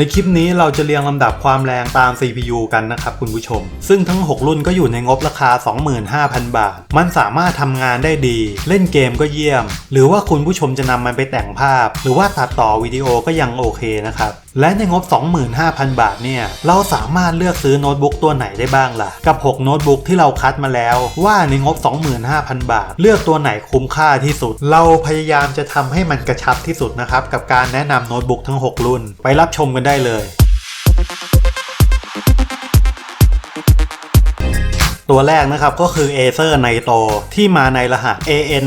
ในคลิปนี้เราจะเรียงลำดับความแรงตาม CPU กันนะครับคุณผู้ชม ซึ่งทั้ง 6 รุ่นก็อยู่ในงบราคา 25,000 บาท มันสามารถทำงานได้ดี เล่นเกมก็เยี่ยม หรือว่าคุณผู้ชมจะนำมันไปแต่งภาพ หรือว่าตัดต่อวิดีโอก็ยังโอเคนะครับ และในงบ 25,000 บาทเนี่ย เราสามารถเลือกซื้อโน้ตบุ๊กตัวไหนได้บ้างล่ะ กับ 6 โน้ตบุ๊กที่เราคัดมาแล้ว ว่าในงบ 25,000 บาท เลือกตัวไหนคุ้มค่าที่สุด เราพยายามจะทำให้มันกระชับที่สุดนะครับ กับการแนะนำโน้ตบุ๊กทั้ง 6 รุ่น ไปรับชมกันได้เลย ตัวแรกนะครับก็คือ Acer Nitro ที่มาในรหัส AN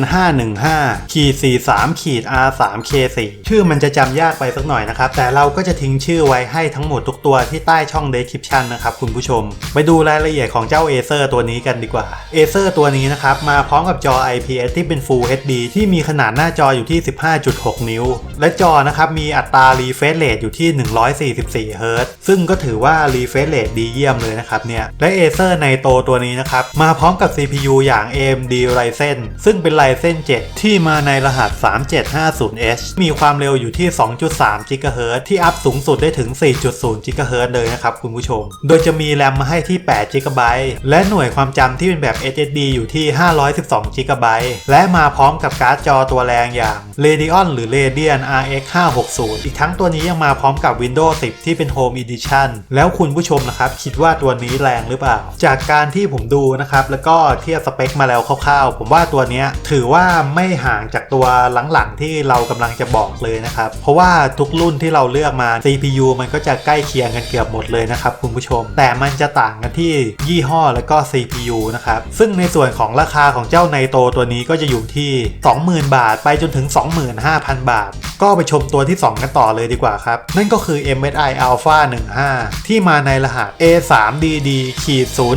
515ขีด43ขีด R 3 K 4ชื่อมันจะจำยากไปสักหน่อยนะครับ แต่เราก็จะทิ้งชื่อไว้ให้ทั้งหมดทุกตัวที่ใต้ช่อง description นะครับคุณผู้ชม ไปดูรายละเอียดของเจ้า Acer ตัวนี้กันดีกว่า Acer ตัวนี้นะครับมาพร้อมกับจอ IPS ที่เป็น Full HD ที่มีขนาดหน้าจออยู่ที่ 15.6 นิ้ว และจอนะครับมีอัตรา refresh rate อยู่ที่ 144 Hz ซึ่งก็ถือว่า refresh rate ดีเยี่ยมเลยนะครับเนี่ยและ Acer Nitro ตัวนี้นะครับ มาพร้อมกับ CPU อย่าง AMD Ryzen ซึ่งเป็น Ryzen 7 ที่มาในรหัส 3750H มีความเร็วอยู่ที่ 2.3 GHz ที่อัพสูงสุดได้ถึง 4.0 GHz เลยนะครับคุณผู้ชม โดยจะมีแรมมาให้ที่ 8 GB และหน่วยความจำที่เป็นแบบ SSD อยู่ที่ 512 GB และมาพร้อมกับการ์ดจอตัวแรงอย่าง Radeon หรือ Radeon RX 560 อีกทั้งตัวนี้ยังมาพร้อมกับ Windows 10 ที่เป็น Home Edition แล้วคุณผู้ชมนะครับ คิดว่าตัวนี้แรงหรือเปล่า จากการที่ผมดูนะครับ แล้วก็เทียบสเปคมาแล้วคร่าวๆ ผมว่าตัวนี้ถือว่าไม่ห่างจากตัวหลังๆ ที่เรากำลังจะบอกเลยนะครับ เพราะว่าทุกรุ่นที่เราเลือกมา CPU มันก็จะใกล้เคียงกันเกือบหมดเลยนะครับคุณผู้ชม แต่มันจะต่างกันที่ยี่ห้อแล้วก็ CPU นะครับ ซึ่งในส่วนของราคาของเจ้าไนโตตัวนี้ก็จะอยู่ที่ 20,000 บาท ไปจนถึง 25,000 บาท ก็ไปชมตัวที่ 2 กันต่อเลยดีกว่าครับ นั่นก็คือ MSI Alpha 15 ที่มาในรหัส A3DD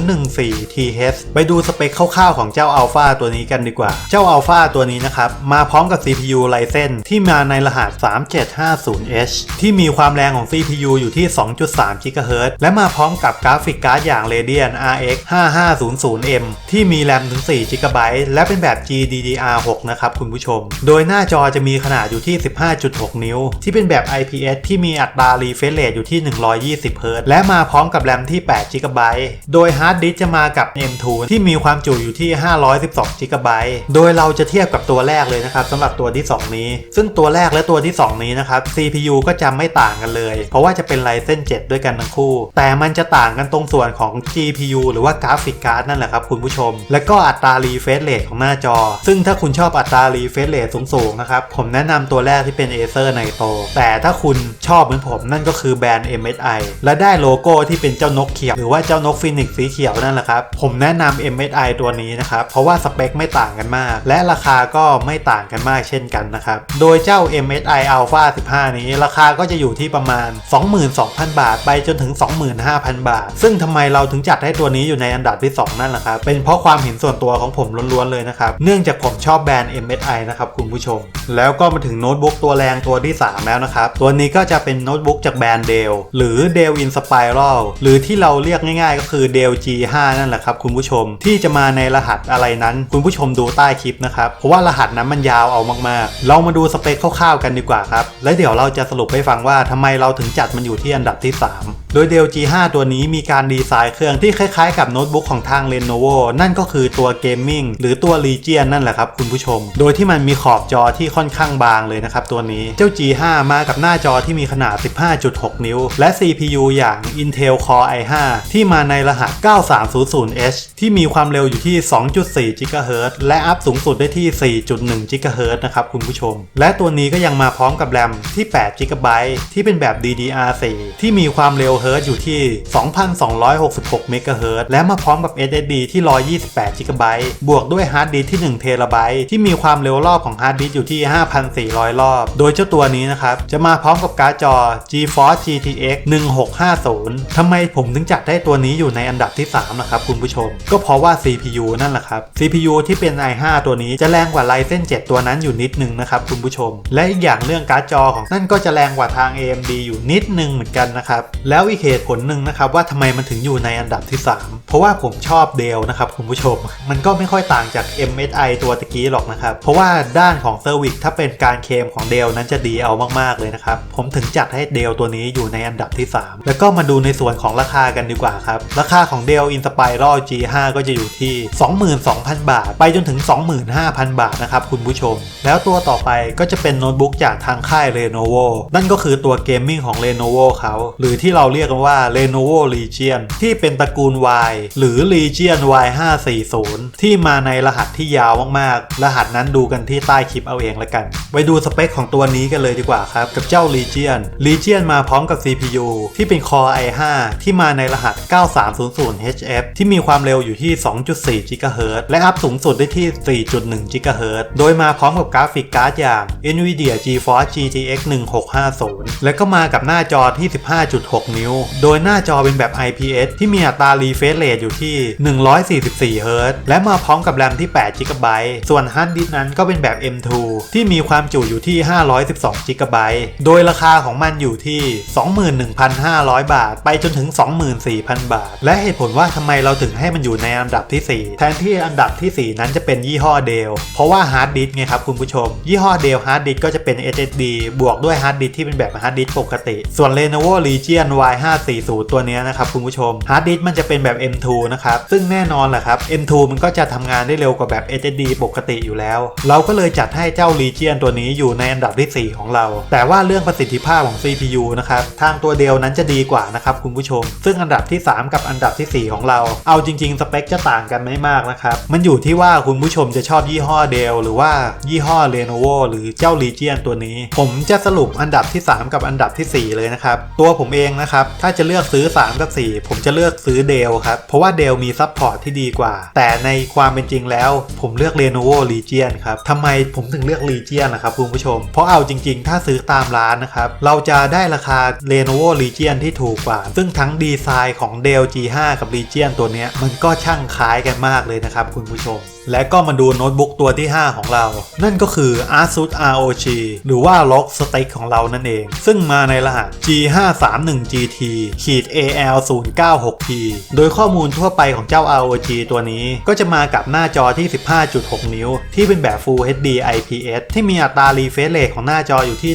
014 TH ไปดูสเปคคร่าวๆของเจ้า Alpha ตัวนี้กันดีกว่า เจ้า Alpha ตัวนี้นะครับ มาพร้อมกับ CPU Ryzen ที่มาในรหัส 3750H ที่มีความแรงของ CPU อยู่ที่ 2.3 GHz และมาพร้อมกับกราฟิกการ์ดอย่าง Radeon RX 5500M ที่มีแรมถึง 4 GB และเป็นแบบ GDDR6 นะครับคุณผู้ชม โดยหน้าจอจะมีขนาดอยู่ที่ 15.6 นิ้ว ที่เป็นแบบ IPS ที่มีอัตรา refresh rate อยู่ที่ 120 Hz และมาพร้อมกับแรมที่ 8 GB โดยฮาร์ดดิสก์จะมากับ M2 ที่มีความจุอยู่ที่ 512 GB โดยเราจะเทียบกับตัวแรกเลยนะครับสำหรับตัวที่ 2 นี้ ซึ่งตัวแรกและตัวที่ 2 นี้นะครับ CPU ก็จะไม่ต่างกันเลย เพราะว่าจะเป็น Ryzen 7ด้วยกันทั้งคู่ แต่มันจะต่างกันตรงส่วนของ GPU หรือว่ากราฟิกการ์ดนั่นแหละครับคุณผู้ชม และก็อัตรา refresh rate ของหน้าจอ ซึ่งถ้าคุณชอบอัตรา refresh rate สูงๆนะครับผมแนะนำตัวแรกที่เป็น Acer Nitro แต่ถ้าคุณชอบเหมือนผมนั่นก็คือแบรนด์ MSI และได้โลโก้ที่เป็นเจ้านกเขียวหรือว่าเจ้านกฟินิกสีเขียวนั่นแหละครับผมแนะนำ MSI ตัวนี้นะครับ เพราะว่าสเปคไม่ต่างกันมาก และราคาก็ไม่ต่างกันมากเช่นกันนะครับ โดยเจ้า MSI Alpha 15 นี้ ราคาก็จะอยู่ที่ประมาณ 22,000 บาท ไปจนถึง 25,000 บาท ซึ่งทำไมเราถึงจัดให้ตัวนี้อยู่ในอันดับที่ 2 นั่นแหละครับ เป็นเพราะความเห็นส่วนตัวของผมล้วนๆเลยนะครับ เนื่องจากผมชอบแบรนด์ MSI นะครับคุณผู้ชม แล้วก็มาถึงโน้ตบุ๊กตัวแรงตัวที่ 3 แล้วนะครับ ตัวนี้ก็จะเป็นโน้ตบุ๊กจากแบรนด์ Dell หรือ Dell Inspiral หรือที่เราเรียกง่าย ๆ ก็คือ Dell G5 นั่นแหละครับคุณผู้ชมที่จะมาในรหัสอะไรนั้น คุณผู้ชมดูใต้คลิปนะครับ เพราะว่ารหัสนั้นมันยาวเอามากๆ เรามาดูสเปคคร่าวๆกันดีกว่าครับ และเดี๋ยวเราจะสรุปให้ฟังว่าทำไมเราถึงจัดมันอยู่ที่อันดับที่ 3 โดย Dell G5 ตัวนี้มีการดีไซน์เครื่องที่คล้ายๆกับโน้ตบุ๊กของทาง Lenovo นั่นก็คือตัว Gaming หรือตัว Legion นั่นแหละครับคุณผู้ชม โดยที่มันมีขอบจอที่ค่อนข้างบางเลยนะครับตัวนี้ เจ้า G5 มากับหน้าจอที่มีขนาด 15.6 นิ้ว และ CPU อย่าง Intel Core i5 ที่มาในรหัส 9300H ที่มีความเร็วอยู่ที่ 2.4 GHz และอัพสูงสุดได้ที่ 4.1 GHz นะครับคุณผู้ชม และตัวนี้ก็ยังมาพร้อมกับแรมที่ 8 GB ที่เป็นแบบ DDR4 ที่มีความเร็วฮิร์อยู่ที่ 2,266 MHz และมาพร้อมกับ SSD ที่ 128 GB บวกด้วยฮาร์ดดิสก์ที่1 TB ที่มีความเร็วรอบของฮาร์ดดิสก์อยู่ที่ 5,400 รอบ โดยเจ้าตัวนี้นะครับ จะมาพร้อมกับการ์ดจอ GeForce GTX 1650ทำไมผมถึงจัดได้ตัวนี้อยู่ในอันดับที่ 3 นะครับคุณผู้ชม ก็เพราะว่า CPU นั่นแหละครับ CPU ที่เป็น i5 ตัวนี้จะแรงกว่า Ryzen 7 ตัวนั้นอยู่นิดนึงนะครับคุณผู้ชม และอีกอย่างเรื่องการ์ดจอของนั่นก็จะแรงกว่าทาง AMD อยู่นิดนึงเหมือนกันนะครับแล้วอีกเหตุผลหนึ่งนะครับว่าทำไมมันถึงอยู่ในอันดับที่ 3 เพราะว่าผมชอบเดลนะครับคุณผู้ชม มันก็ไม่ค่อยต่างจาก MSI ตัวตะกี้หรอกนะครับ เพราะว่าด้านของเซอร์วิสถ้าเป็นการเคมของเดลนั้นจะดีเอามากๆเลยนะครับ ผมถึงจัดให้เดลตัวนี้อยู่ในอันดับที่ 3 แล้วก็มาดูในส่วนของราคากันดีกว่าครับ ราคาของเดล Inspiral G5 ก็จะอยู่ที่ 22,000 บาท ไปจนถึง 25,000 บาทนะครับคุณผู้ชม แล้วตัวต่อไปก็จะเป็นโน้ตบุ๊กจากทางค่าย Lenovo นั่นก็คือตัวเกมมิ่งของ Lenovo เขา หรือที่เราเรียกกันว่า Lenovo Legion ที่เป็นตระกูล Y หรือ Legion Y540 ที่มาในรหัสที่ยาวมากๆ รหัสนั้นดูกันที่ใต้คลิปเอาเองละกัน ไปดูสเปคของตัวนี้กันเลยดีกว่าครับ กับเจ้า Legion Legion มาพร้อมกับ CPU ที่เป็น Core i5 ที่มาในรหัส 9300HF ที่มีความเร็วอยู่ที่ 2.4 GHz และอัพสูงสุดได้ที่ 4.1 GHz โดยมาพร้อมกับกราฟิกการ์ดอย่าง NVIDIA GeForce GTX 1650 และก็มากับหน้าจอที่ 15.6 นิ้วโดยหน้าจอเป็นแบบ IPS ที่มีอัตรา refresh rate อยู่ที่ 144 Hz และมาพร้อมกับแรมที่8 GB ส่วนฮาร์ดดิสก์นั้นก็เป็นแบบ M2 ที่มีความจุอยู่ที่ 512 GB โดยราคาของมันอยู่ที่ 21,500 บาท ไปจนถึง 24,000 บาท และเหตุผลว่าทำไมเราถึงให้มันอยู่ในอันดับที่ 4 แทนที่อันดับที่ 4 นั้นจะเป็นยี่ห้อเดล เพราะว่าฮาร์ดดิสก์ไงครับคุณผู้ชม ยี่ห้อเดลฮาร์ดดิสก์ก็จะเป็น SSD บวกด้วยฮาร์ดดิสก์ที่เป็นแบบฮาร์ดดิสก์ปกติ ส่วน Lenovo Legion Y Y540 ตัวนี้นะครับคุณผู้ชมฮาร์ดดิสก์มันจะเป็นแบบ M2 นะครับ ซึ่งแน่นอนแหละครับ M2 มันก็จะทำงานได้เร็วกว่าแบบ SSD ปกติอยู่แล้ว เราก็เลยจัดให้เจ้า Legion ตัวนี้อยู่ในอันดับที่ 4 ของเรา แต่ว่าเรื่องประสิทธิภาพของ CPU นะครับทางตัวเดลนั้นจะดีกว่านะครับคุณผู้ชม ซึ่งอันดับที่ 3 กับอันดับทีสี่ 4 ของเรา เอาจริง ๆ สเปคจะต่างกันไม่มากนะครับมันอยู่ที่ว่าคุณผู้ชมจะชอบยี่ห้อเดลหรือว่ายี่ห้อ Lenovo หรือเจ้า Legion ตัวนี้ ผมจะสรุปอันดับที่ 3 กับอันดับทีสี่4 เลยนะครับตัวผมเองนะครับถ้าจะเลือกซื้อ 3 กับ 4 ผมจะเลือกซื้อเดลครับ เพราะว่าเดลมีซัพพอร์ตที่ดีกว่า แต่ในความเป็นจริงแล้ว ผมเลือก Lenovo Legion ครับทำไมผมถึงเลือก Legion นะครับคุณผู้ชม เพราะเอาจริง ๆ ถ้าซื้อตามร้านนะครับ เราจะได้ราคา Lenovo Legion ที่ถูกกว่า ซึ่งทั้งดีไซน์ของ Dell G5 กับ Legion ตัวนี้มันก็ช่างคล้ายกันมากเลยนะครับคุณผู้ชม และก็มาดูโน้ตบุ๊กตัวที่ 5 ของเรา นั่นก็คือ ASUS ROG หรือว่า Log Stick ของเรานั่นเอง ซึ่งมาในรหัส G531GT ขีด AL096P โดยข้อมูลทั่วไปของเจ้า ROG ตัวนี้ก็จะมากับหน้าจอที่ 15.6 นิ้ว ที่เป็นแบบ Full HD IPS ที่มีอัตรา refresh rate ของหน้าจออยู่ที่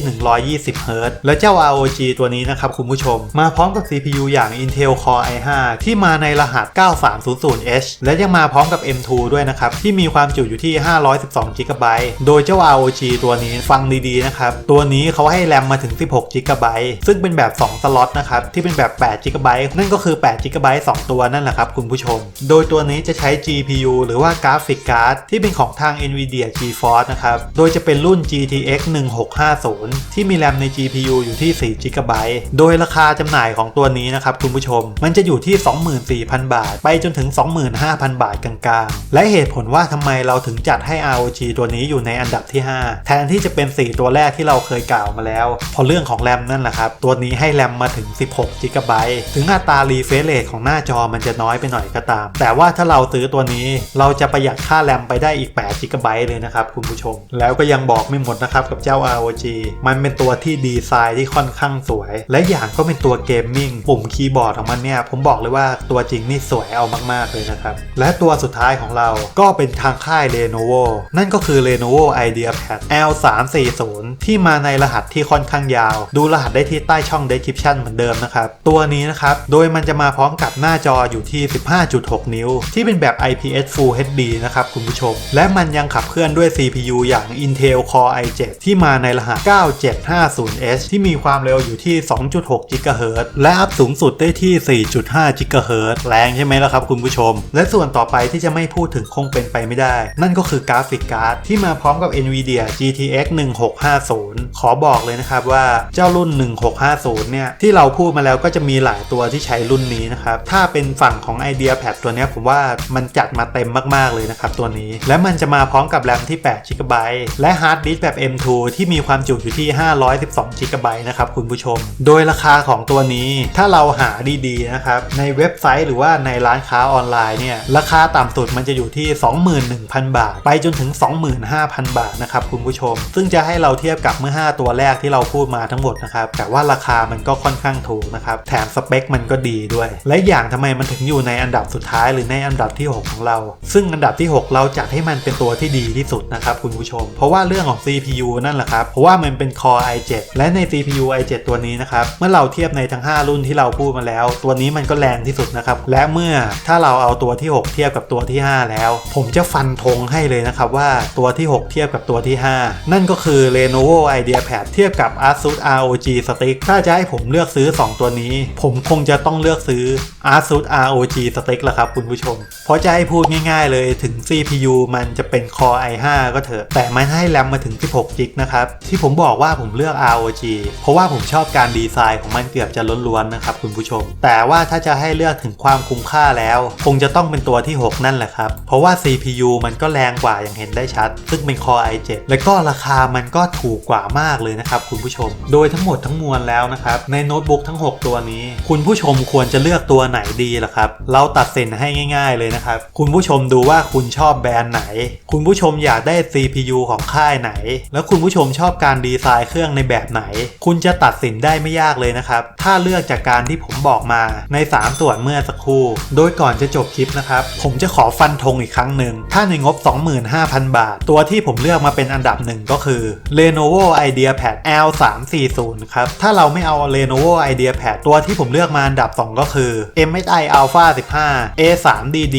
120 Hz และเจ้า ROG ตัวนี้นะครับคุณผู้ชม มาพร้อมกับ CPU อย่าง Intel Core i5 ที่มาในรหัส 9300H และยังมาพร้อมกับ M2 ด้วยนะครับที่มีความจุอยู่ที่ 512 GB โดยเจ้า ROG ตัวนี้ฟังดีๆนะครับ ตัวนี้เขาให้แรมมาถึง 16 GB ซึ่งเป็นแบบ 2 สล็อตนะครับ ที่เป็นแบบ 8 GB นั่นก็คือ 8 GB 2 ตัวนั่นแหละครับคุณผู้ชม โดยตัวนี้จะใช้ GPU หรือว่ากราฟิกการ์ดที่เป็นของทาง NVIDIA GeForce นะครับ โดยจะเป็นรุ่น GTX 1650 ที่มีแรมใน GPU อยู่ที่ 4 GB โดยราคาจำหน่ายของตัวนี้นะครับคุณผู้ชม มันจะอยู่ที่ 24,000 บาท ไปจนถึง 25,000 บาทกลางๆ และเหตุผลว่าทำไมเราถึงจัดให้ ROG ตัวนี้อยู่ในอันดับที่ 5 แทนที่จะเป็น 4 ตัวแรกที่เราเคยกล่าวมาแล้ว พอเรื่องของแรมนั่นแหละครับ ตัวนี้ให้แรมมาถึง 16 GB ถึงอัตรา refresh rate ของหน้าจอมันจะน้อยไปหน่อยก็ตาม แต่ว่าถ้าเราซื้อตัวนี้เราจะประหยัดค่าแรมไปได้อีก8 GB เลยนะครับคุณผู้ชม แล้วก็ยังบอกไม่หมดนะครับกับเจ้า ROG มันเป็นตัวที่ดีไซน์ที่ค่อนข้างสวย และอย่างก็เป็นตัวเกมมิ่งปุ่มคีย์บอร์ดของมันเนี่ยผมบอกเลยว่าตัวจริงนี่สวยเอามากๆเลยนะครับและตัวสุดท้ายของเราก็เเป็นทางค่าย Lenovo นั่นก็คือ Lenovo IdeaPad L340 ที่มาในรหัสที่ค่อนข้างยาว ดูรหัสได้ที่ใต้ช่อง description เหมือนเดิมนะครับ ตัวนี้นะครับ โดยมันจะมาพร้อมกับหน้าจออยู่ที่ 15.6 นิ้ว ที่เป็นแบบ IPS Full HD นะครับคุณผู้ชม และมันยังขับเคลื่อนด้วย CPU อย่าง Intel Core i7 ที่มาในรหัส 9750H ที่มีความเร็วอยู่ที่ 2.6 GHz และอัพสูงสุดได้ที่ 4.5 GHz แรงใช่ไหมล่ะครับคุณผู้ชม และส่วนต่อไปที่จะไม่พูดถึงคงเป็นไปไม่ได้ นั่นก็คือกราฟิกการ์ดที่มาพร้อมกับ NVIDIA GTX 1650 ขอบอกเลยนะครับว่าเจ้ารุ่น 1650 เนี่ย ที่เราพูดมาแล้วก็จะมีหลายตัวที่ใช้รุ่นนี้นะครับ ถ้าเป็นฝั่งของ IdeaPad ตัวนี้ผมว่ามันจัดมาเต็มมากๆเลยนะครับตัวนี้ และมันจะมาพร้อมกับแรมที่8 GB และฮาร์ดดิสก์แบบ M2 ที่มีความจุอยู่ที่ 512 GB นะครับคุณผู้ชม โดยราคาของตัวนี้ถ้าเราหาดีๆนะครับในเว็บไซต์หรือว่าในร้านค้าออนไลน์เนี่ยราคาต่ำสุดมันจะอยู่ที่21,000 บาท ไปจนถึง 25,000 บาทนะครับคุณผู้ชม ซึ่งจะให้เราเทียบกับเมื่อ 5 ตัวแรกที่เราพูดมาทั้งหมดนะครับแต่ว่าราคามันก็ค่อนข้างถูกนะครับแถมสเปคมันก็ดีด้วย และอย่างทำไมมันถึงอยู่ในอันดับสุดท้ายหรือในอันดับที่ 6 ของเรา ซึ่งอันดับที่ 6 เราจัดให้มันเป็นตัวที่ดีที่สุดนะครับคุณผู้ชม เพราะว่าเรื่องของ CPU นั่นแหละครับเพราะว่ามันเป็น Core i7 และใน CPU i7 ตัวนี้นะครับเมื่อเราเทียบในทั้ง 5 รุ่นที่เราพูดมาแล้ว ตัวนี้มันก็แรงที่สุดนะครับและเมื่อถ้าเราเอาตัวที่ 6 เทียบกับตัวที่ 5 แล้วผมจะฟันธงให้เลยนะครับว่าตัวที่ 6 เทียบกับตัวที่ 5 นั่นก็คือ Lenovo IdeaPad เทียบกับ ASUS ROG Stick ถ้าจะให้ผมเลือกซื้อ 2 ตัวนี้ ผมคงจะต้องเลือกซื้อ ASUS ROG Stick ละครับคุณผู้ชม เพราะจะให้พูดง่ายๆเลยถึง CPU มันจะเป็น Core i5 ก็เถอะ แต่มันให้แรมมาถึง 16 g b นะครับ ที่ผมบอกว่าผมเลือก ROG เพราะว่าผมชอบการดีไซน์ของมันเกือบจะล้วนๆนะครับคุณผู้ชม แต่ว่าถ้าจะให้เลือกถึงความคุ้มค่าแล้ว คงจะต้องเป็นตัวที่ 6 นั่นแหละครับ เพราะว่า CPU มันก็แรงกว่าอย่างเห็นได้ชัด ซึ่งเป็น Core i7 และก็ราคามันก็ถูกกว่ามากเลยนะครับคุณผู้ชม โดยทั้งหมดทั้งมวลแล้วนะครับ ในโน้ตบุ๊กทั้ง 6 ตัวนี้ คุณผู้ชมควรจะเลือกตัวไหนดีล่ะครับ เราตัดสินให้ง่ายๆเลยนะครับ คุณผู้ชมดูว่าคุณชอบแบรนด์ไหน คุณผู้ชมอยากได้ CPU ของค่ายไหน แล้วคุณผู้ชมชอบการดีไซน์เครื่องในแบบไหน คุณจะตัดสินได้ไม่ยากเลยนะครับ ถ้าเลือกจากการที่ผมบอกมาใน 3 ส่วนเมื่อสักครู่ โดยก่อนจะจบคลิปนะครับ ผมจะขอฟันธงอีกครั้งหนึ่ง ถ้าในงบ 25,000 บาท ตัวที่ผมเลือกมาเป็นอันดับหนึ่งก็คือ Lenovo IdeaPad L340 ครับ ถ้าเราไม่เอา Lenovo IdeaPad ตัวที่ผมเลือกมาอันดับ 2 ก็คือ MSI Alpha 15 A3DD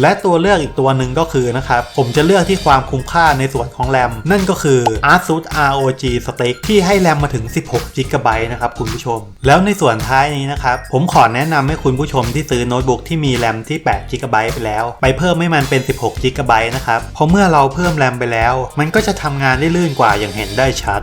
และตัวเลือกอีกตัวหนึ่งก็คือนะครับ ผมจะเลือกที่ความคุ้มค่าในส่วนของแรม นั่นก็คือ ASUS ROG Stick ที่ให้แรมมาถึง 16 GB นะครับคุณผู้ชม แล้วในส่วนท้ายนี้นะครับ ผมขอแนะนำให้คุณผู้ชมที่ซื้อโน้ตบุ๊กที่มีแรมที่8 GB ไปแล้ว ไปเพิ่มให้มันเป็น 16 GB นะครับเพราะเมื่อเราเพิ่มแรมไปแล้ว มันก็จะทำงานได้ลื่นกว่าอย่างเห็นได้ชัด